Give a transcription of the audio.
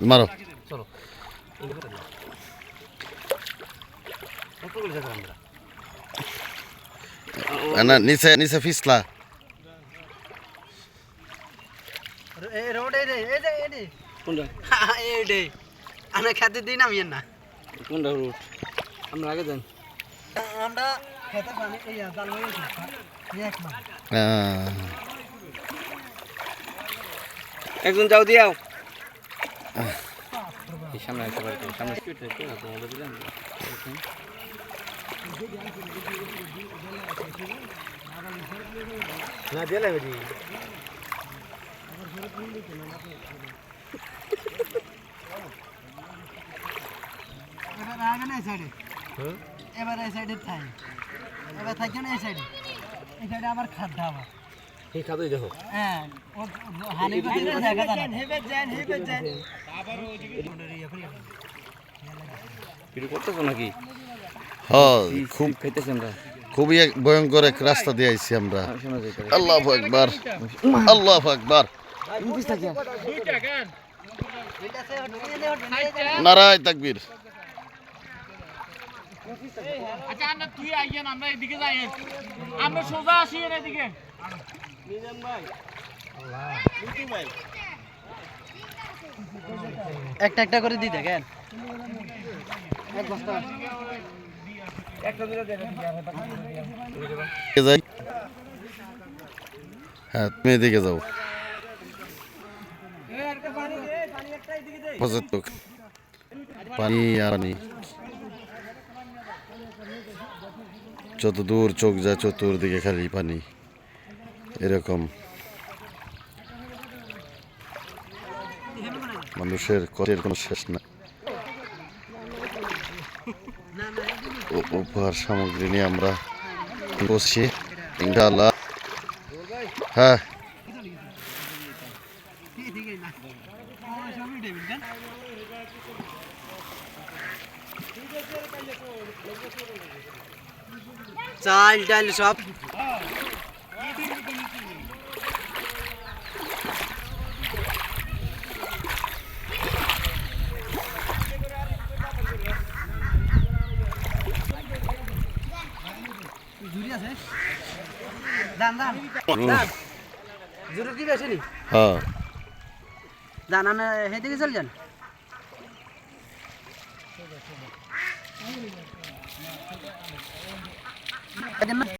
মারো। চলো। কতগুলো জায়গা আমরা? না নিচে নিচে ফিসলা। আমরা খেতে দিই না না। কোনটা রুট আমরা আগে যান আমরা খেতে পানি আহ, একজন যাও দিয়াও সামনে আসতে পারে তো সামনে তোমাদের দিলাম না দিলে বেরি এবার আগে না এই সাইডে এবার এই সাইডে থাই। এবার থাকি না এই সাইডে এই সাইডে আবার খাদ্য আবার। এই খাদই দেখো। হ্যাঁ হানি করে জায়গা হেবে যান হেবে যান কিছু করতেছো নাকি? হ খুব খাইতেছি আমরা? খুবই এক ভয়ঙ্কর এক রাস্তা দিয়ে আইছি আমরা। যাইতে আল্লাহ একবার আল্লাহ একবার নারায় তাকবীর। আচ্ছা তুই আইয়েন আমরা এদিকে যাই। আমরা সোজা আসি এদিকে। একটা একটা করে দিই দেখেন। হ্যাঁ তুমি এদিকে যাও। পঁচাত্তর পানি আর পানি। যত দূর চোখ যায়, চতুর্দিকে খালি পানি। এরকম মানুষের কষ্টের কোনো শেষ না। উপহার সামগ্রী নিয়ে আমরা বসছি, ইনশাআল্লাহ। হ্যাঁ। চাল, ডাল সব। আছে? দান দান দান জুরি কি বেশি হ্যাঁ। দান আনে হেদিকে চল যান। না।